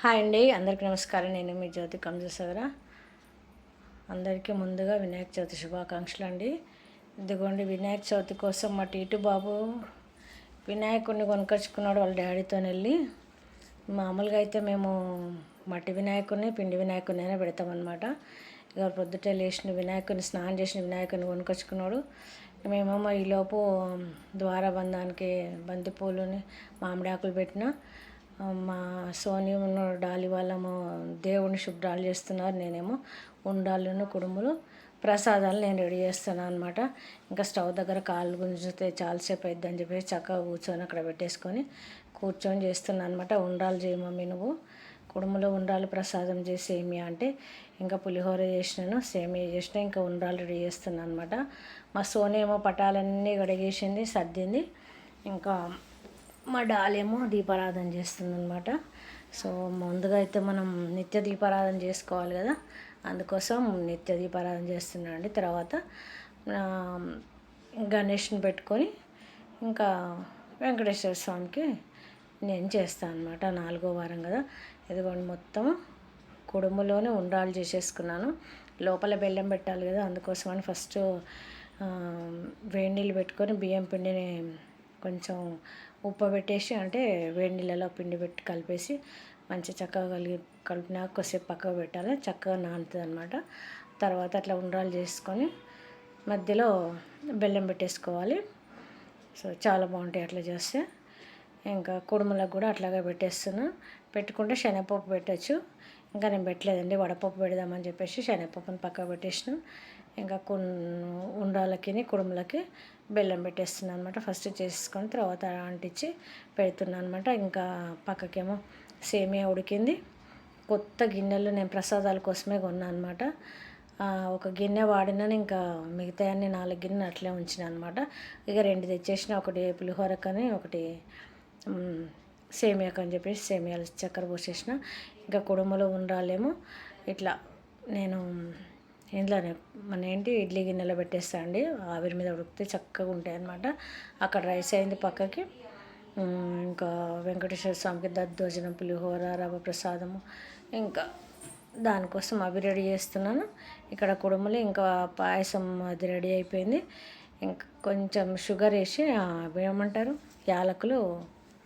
Hi అండి అందరికీ నమస్కారం. నేను మీ జ్యోతి కంజసగర అందరికీ ముందుగా వినాయక చవితి శుభాకాంక్షలు అండి ఇదిగోండి వినాయక చవితి కోసం మా టీటు బాబు వినాయకుడిని కొనుకొచ్చుకున్నాడు వాళ్ళ డాడీతో వెళ్ళి. మామూలుగా అయితే మేము మట్టి వినాయకుడిని పిండి వినాయకుడినైనా అయినా పెడతామన్నమాట. ఇక పొద్దుటే లేచిన వినాయకుడిని స్నానం చేసిన వినాయకుడిని కొనుకొచ్చుకున్నాడు. మేమేమో ఈలోపు ద్వారబంధానికి బంతిపూలుని మామిడాకులు పెట్టిన మా సోని డాలి వాళ్ళము దేవుని శుభ్రాలు చేస్తున్నారు. నేనేమో ఉండాలను కుడుములు ప్రసాదాలు నేను రెడీ చేస్తాను అనమాట ఇంకా స్టవ్ దగ్గర కాళ్ళు గుంజితే చాలాసేపు అయిద్దని చెప్పేసి చక్కగా కూర్చొని అక్కడ పెట్టేసుకొని కూర్చొని చేస్తున్నాను అనమాట ఉండాలి చేయమమ్మి నువ్వు. కుడుములో ఉండాలి ప్రసాదం చేసి సేమియా అంటే ఇంకా పులిహోర చేసినాను సేమియా చేసిన ఇంకా ఉండాలి రెడీ చేస్తున్నాను అనమాట మా సోనేమో పటాలన్నీ గడిగేసింది సర్దింది. ఇంకా మా డాలేమో దీపారాధన చేస్తుందనమాట సో ముందుగా అయితే మనం నిత్య దీపారాధన చేసుకోవాలి కదా. అందుకోసం నిత్య దీపారాధన చేస్తున్నానండి. తర్వాత గణేష్ని పెట్టుకొని ఇంకా వెంకటేశ్వర స్వామికి నేను చేస్తాను అనమాట నాలుగో వారం కదా. ఇదిగోండి మొత్తం కుడుములోనే ఉండాలు చేసేసుకున్నాను. లోపల బెల్లం పెట్టాలి కదా అందుకోసమని ఫస్ట్ వేడి నీళ్ళు పెట్టుకొని బియ్యం పిండిని కొంచెం ఉప్పు పెట్టేసి అంటే వేడి నీళ్ళలో పిండి పెట్టి కలిపేసి మంచి చక్కగా కలిగి కలిపినాక కొద్దిసేపు పక్కకు పెట్టాలి. చక్కగా నానుతుంది అనమాట తర్వాత అట్లా ఉండ్రాలు చేసుకొని మధ్యలో బెల్లం పెట్టేసుకోవాలి. సో చాలా బాగుంటాయి అట్లా చేస్తే. ఇంకా కుడుములకు కూడా అట్లాగే పెట్టేస్తున్నా. పెట్టుకుంటే శనగపప్పు పెట్టచ్చు. ఇంకా నేను పెట్టలేదండి. వడపప్పు పెడదామని చెప్పేసి శనగపప్పుని పక్కకు పెట్టేసిన. ఇంకా కొన్ని ఉండాలకి కుడుములకి బెల్లం పెట్టేస్తున్నాను అనమాట ఫస్ట్ చేసుకొని తర్వాత అంటించి పెడుతున్నాను అనమాట ఇంకా పక్కకేమో సేమియా ఉడికింది. కొత్త గిన్నెలు నేను ప్రసాదాల కోసమే కొన్నాను అనమాట ఒక గిన్నె వాడినాను ఇంకా మిగతా అన్ని నాలుగు గిన్నె అట్లే ఉంచిన అనమాట ఇక రెండు తెచ్చేసిన ఒకటి పులిహోరకని ఒకటి మ్, సేమియాకు అని చెప్పేసి సేమియాలు చక్కెర పోసేసిన. ఇంకా కుడుములు ఉండాలేమో ఇట్లా నేను ఇంట్లోనే మన ఏంటి ఇడ్లీ గిన్నెలో పెట్టేస్తా అండి ఆవిరి మీద ఉడికితే చక్కగా ఉంటాయి అన్నమాట అక్కడ రైస్ అయింది పక్కకి. ఇంకా వెంకటేశ్వర స్వామికి దద్దోజనం పులిహోర రవ ప్రసాదము ఇంకా దానికోసం అవి రెడీ చేస్తున్నాను. ఇక్కడ కుడుములు ఇంకా పాయసం అది రెడీ అయిపోయింది. ఇంకా కొంచెం షుగర్ వేసి ఏమంటారు? యాలకులు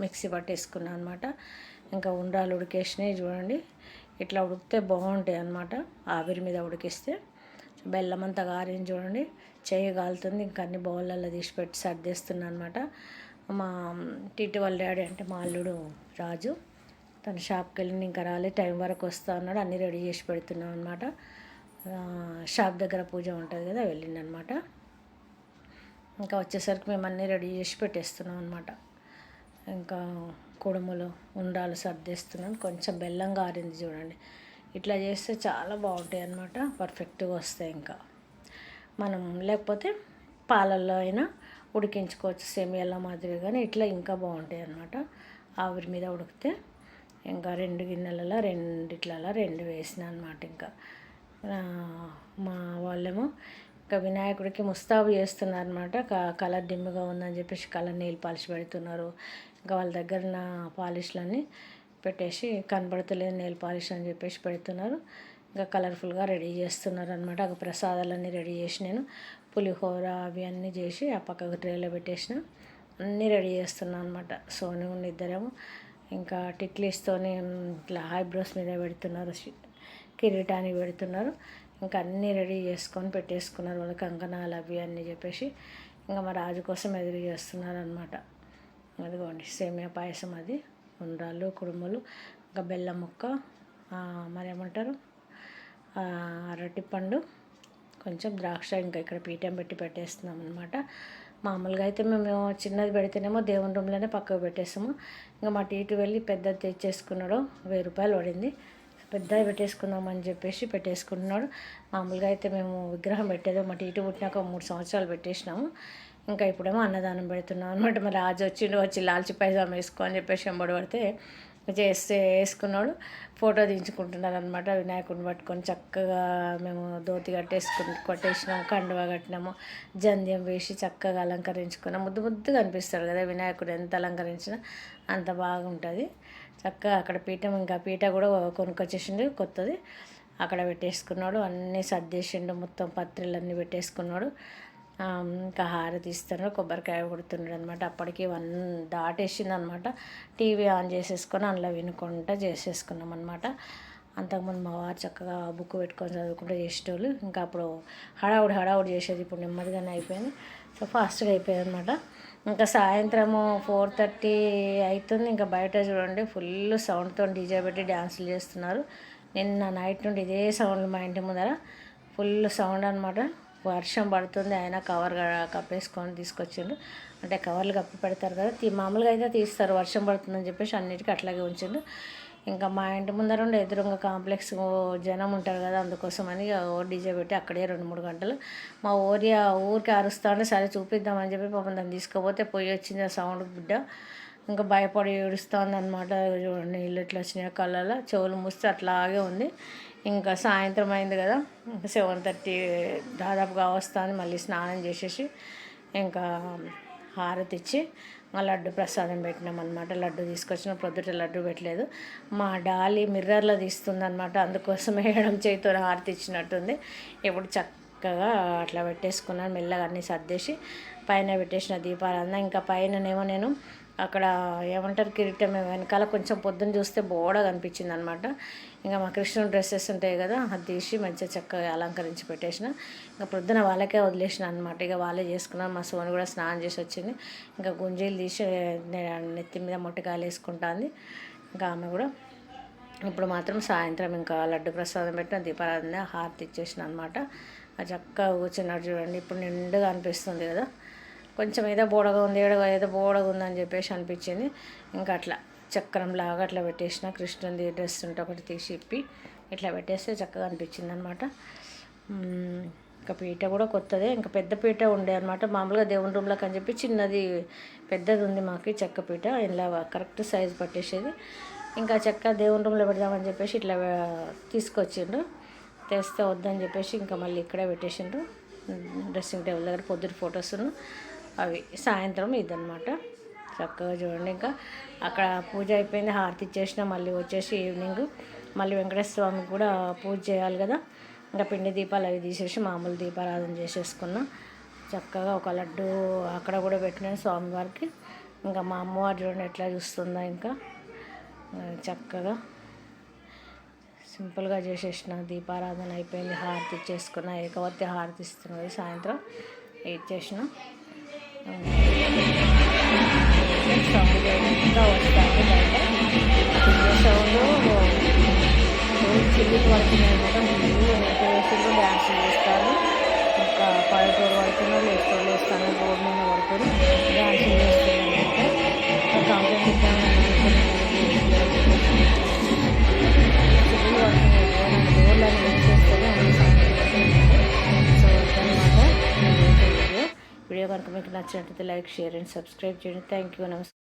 మిక్సీ పట్టేసుకున్నాను అనమాట ఇంకా ఉండాలు ఉడికేసినాయి చూడండి. ఇట్లా ఉడికితే బాగుంటాయి అన్నమాట ఆవిరి మీద ఉడికిస్తే. బెల్లం అంతా గారింది చూడండి చెయ్యి కాలుతుంది ఇంకా అన్ని బౌళ్ళల్లో తీసి పెట్టి సర్దేస్తున్నాను అనమాట మా టీటీ వాళ్ళ డాడీ అంటే మా అల్లుడు రాజు తన షాప్కి వెళ్ళి ఇంకా రాలే టైం వరకు వస్తా అన్నాడు అన్నీ రెడీ చేసి పెడుతున్నాం అనమాట షాప్ దగ్గర పూజ ఉంటుంది కదా వెళ్ళిండనమాట ఇంకా వచ్చేసరికి మేము అన్నీ రెడీ చేసి పెట్టేస్తున్నాం అనమాట ఇంకా కుడుములు ఉండాలు సర్దేస్తున్నాను కొంచెం బెల్లం గారింది చూడండి. ఇట్లా చేస్తే చాలా బాగుంటాయి అన్నమాట. పర్ఫెక్ట్గా వస్తాయి ఇంకా. మనం లేకపోతే పాలల్లో అయినా ఉడికించుకోవచ్చు. సేమియాల మాదిరి కానీ ఇట్లా ఇంకా బాగుంటాయి అన్నమాట. ఆవిరి మీద ఉడికితే ఇంకా రెండు గిన్నెలలో రెండిట్లలో రెండు వేసిన అనమాట ఇంకా. మా వాళ్ళేమో ఇంకా వినాయకుడికి ముస్తాబు చేస్తున్నారు అనమాట కలర్ డిమ్గా ఉందని చెప్పేసి కలర్ నీళ్ళు పాలిష్ పెడుతున్నారు. ఇంకా వాళ్ళ దగ్గర నా పాలిష్లన్నీ పెట్టేసి కనబడతలేదు నెయిల్ పాలిష్ అని చెప్పేసి పెడుతున్నారు. ఇంకా కలర్ఫుల్గా రెడీ చేస్తున్నారు అనమాట ఒక ప్రసాదాలన్నీ రెడీ చేసి నేను పులిహోర అవి అన్నీ చేసి ఆ పక్కకు ట్రేలో పెట్టేసిన. అన్నీ రెడీ చేస్తున్నాను అనమాట సోని ఉన్న ఇద్దరేమో. ఇంకా టిక్లీస్తోని ఇట్లా ఐబ్రోస్ మీద పెడుతున్నారు. కిరీటానికి పెడుతున్నారు. ఇంకా అన్నీ రెడీ చేసుకొని పెట్టేసుకున్నారు వాళ్ళ కంకణాలు అవి అన్నీ చెప్పేసి. ఇంకా మా రాజు కోసం ఎదురు చేస్తున్నారు అనమాట అదిగోండి సేమియా పాయసం అది. ఉండ్రాలు కుడుములు ఇంకా బెల్లం ముక్క మరేమంటారు అరటిపండు కొంచెం ద్రాక్ష ఇంకా ఇక్కడ పీఠం పెట్టి పెట్టేస్తున్నాం అనమాట మామూలుగా అయితే మేము చిన్నది పెడితేనేమో దేవుని రూమ్లోనే పక్కకు పెట్టేస్తాము. ఇంకా మా టీటు వెళ్ళి పెద్దది తెచ్చేసుకున్నాడు వెయ్యి రూపాయలు పడింది. పెద్దది పెట్టేసుకుందాం అని చెప్పేసి పెట్టేసుకుంటున్నాడు. మామూలుగా అయితే మేము విగ్రహం పెట్టేదో మా టీటు పుట్టినాక మూడు సంవత్సరాలు పెట్టేసినాము. ఇంకా ఇప్పుడేమో అన్నదానం పెడుతున్నాం అనమాట మరి రాజు వచ్చిండు వచ్చి లాల్చి పైజామా వేసుకో అని చెప్పేసి ఎంబడి పడితే చేస్తే వేసుకున్నాడు. ఫోటో దించుకుంటున్నారు అనమాట వినాయకుడిని పట్టుకొని. చక్కగా మేము ధోతి కట్టేసుకుని కొట్టేసినాము కండువా కట్టినాము. జంధ్యం వేసి చక్కగా అలంకరించుకున్నాము ముద్దు ముద్దుగా అనిపిస్తారు కదా వినాయకుడు ఎంత అలంకరించినా అంత బాగుంటుంది. చక్కగా అక్కడ పీఠం ఇంకా పీట కూడా కొనుక్కొచ్చేసిండు కొత్తది. అక్కడ పెట్టేసుకున్నాడు అన్నీ సర్దేసిండు. మొత్తం పత్రిలన్నీ పెట్టేసుకున్నాడు. ఇంకా హారతి తీస్తున్నారు కొబ్బరికాయ కొడుతున్నాడు అనమాట అప్పటికి వన్ దాటేసింది అనమాట టీవీ ఆన్ చేసేసుకొని అందులో వినుకుంటా చేసేసుకున్నాం అనమాట అంతకుముందు మా వారు చక్కగా బుక్ పెట్టుకొని చదువుకుంటూ చేసేటోళ్ళు. ఇంకా అప్పుడు హడావుడి హడావుడి చేసేది. ఇప్పుడు నెమ్మదిగానే అయిపోయింది. సో ఫాస్ట్గా అయిపోయింది అనమాట ఇంకా సాయంత్రము ఫోర్ థర్టీ అవుతుంది ఇంకా బయట చూడండి ఫుల్ సౌండ్తో డీజే పెట్టి డ్యాన్సులు చేస్తున్నారు. నిన్న నైట్ నుండి ఇదే సౌండ్ మా ఇంటి ముందర. ఫుల్ సౌండ్ అనమాట వర్షం పడుతుంది ఆయన కవర్ కప్పేసుకొని తీసుకొచ్చిండు. అంటే కవర్లు కప్పి పెడతారు కదా మామూలుగా అయితే తీస్తారు వర్షం పడుతుందని చెప్పేసి అన్నిటికీ అట్లాగే ఉంచిండు. ఇంకా మా ఇంటి ముందర ఉండే ఎదురుగా కాంప్లెక్స్ జనం ఉంటారు కదా అందుకోసమని అని ఓ డీజే పెట్టి అక్కడే రెండు మూడు గంటలు మా ఊరి ఊరికి అరుస్తా ఉంటే సరే చూపిద్దామని చెప్పి పాపం దాన్ని తీసుకుపోతే పోయి వచ్చింది ఆ సౌండ్ బిడ్డ. ఇంకా భయపడి ఏడుస్తుంది అనమాట నీళ్ళు ఇట్లా వచ్చినాయి కళ్ళలో చెవులు మూస్తే అట్లాగే ఉంది. ఇంకా సాయంత్రం అయింది కదా. ఇంకా సెవెన్ థర్టీ దాదాపుగా వస్తుంది మళ్ళీ స్నానం చేసేసి ఇంకా హారతి ఇచ్చి మా లడ్డు ప్రసాదం పెట్టినాం అనమాట లడ్డు తీసుకొచ్చిన. ప్రొద్దుట లడ్డు పెట్టలేదు. మా డాలి మిర్రర్లో తీస్తుంది అనమాట అందుకోసమే ఎడం చేతితో హారతి ఇచ్చినట్టుంది. ఇప్పుడు చక్కగా అట్లా పెట్టేసుకున్నాను. మెల్లగా అన్నీ సర్దేసి పైన పెట్టేసిన దీపాలన్నా ఇంకా పైననేమో నేను అక్కడ ఏమంటారు కిరీటం వెనకాల కొంచెం పొద్దున చూస్తే బోడ కనిపించింది అనమాట ఇంకా మా కృష్ణుడు డ్రెస్సెస్ ఉంటాయి కదా అది తీసి మంచిగా చక్కగా అలంకరించి పెట్టేసిన. ఇంకా పొద్దున వాళ్ళకే వదిలేసిన అనమాట ఇక వాళ్ళే చేసుకున్నాను మా సోని కూడా స్నానం చేసి వచ్చింది. ఇంకా గుంజీలు తీసి నెత్తి మీద మొట్టకాయలు వేసుకుంటుంది. ఇంకా ఆమె కూడా ఇప్పుడు మాత్రం సాయంత్రం ఇంకా లడ్డు ప్రసాదం పెట్టిన దీపారాధన హారతి ఇచ్చేసిన అనమాట చక్కగా కూర్చున్నారు చూడండి. ఇప్పుడు నిండుగా అనిపిస్తుంది కదా. కొంచెం ఏదో బోడగా ఉంది ఏదో ఏదో బోడగా ఉందని చెప్పేసి అనిపించింది. ఇంకా అట్లా చక్రంలాగా అట్లా పెట్టేసిన కృష్ణుంది డ్రెస్ ఉంటే ఒకటి తీసి ఇప్పి ఇట్లా పెట్టేస్తే చక్కగా అనిపించింది అనమాట ఇంకా పీట కూడా కొత్తదే. ఇంకా పెద్ద పీట ఉండే అనమాట. మామూలుగా దేవుని రూమ్లోకి అని చెప్పి చిన్నది పెద్దది ఉంది మాకు చెక్క పీట. ఇలా కరెక్ట్ సైజ్ పట్టేసేది. ఇంకా చెక్క దేవుని రూమ్లో పెడదామని చెప్పేసి ఇట్లా తీసుకొచ్చిండు. తెస్తే వద్దని చెప్పేసి ఇంకా మళ్ళీ ఇక్కడే పెట్టేసిండ్రు డ్రెస్సింగ్ టేబుల్ దగ్గర పొద్దుటి ఫొటోస్ అవి సాయంత్రం ఇదనమాట చక్కగా చూడండి ఇంకా. అక్కడ పూజ అయిపోయింది. హారతి ఇచ్చేసిన మళ్ళీ వచ్చేసి ఈవినింగ్ మళ్ళీ వెంకటేశ్వర స్వామికి కూడా పూజ చేయాలి కదా. ఇంకా పిండి దీపాలు అవి తీసేసి మామూలు దీపారాధన చేసేసుకున్నాం. చక్కగా ఒక లడ్డు అక్కడ కూడా పెట్టినాను స్వామివారికి. ఇంకా మా అమ్మవారు చూడండి ఎట్లా చూస్తుందా ఇంకా. చక్కగా సింపుల్గా చేసేసిన దీపారాధన అయిపోయింది. హారతి ఇచ్చేసుకున్న. ఏకవత్తి హారతి ఇస్తున్నది సాయంత్రం. ఇచ్చేసిన సౌండ్ ఇంకా వస్తాను సౌండ్ చిల్లికి పడుతున్నాయి అనమాట వేసుకుంటూ డ్యాన్స్ చేస్తారు ఇంకా పల్లెటూరు లేస్తాను రోడ్ మీద పడుతుంది డ్యాన్స్ చేస్తున్నారు అనమాట కంప్లైంట్ ఇద్దామని వీడియో కనుక మీకు నచ్చినట్లయితే లైక్ షేర్ అండ్ సబ్స్క్రైబ్ చేయండి. థ్యాంక్ యూ నమస్తే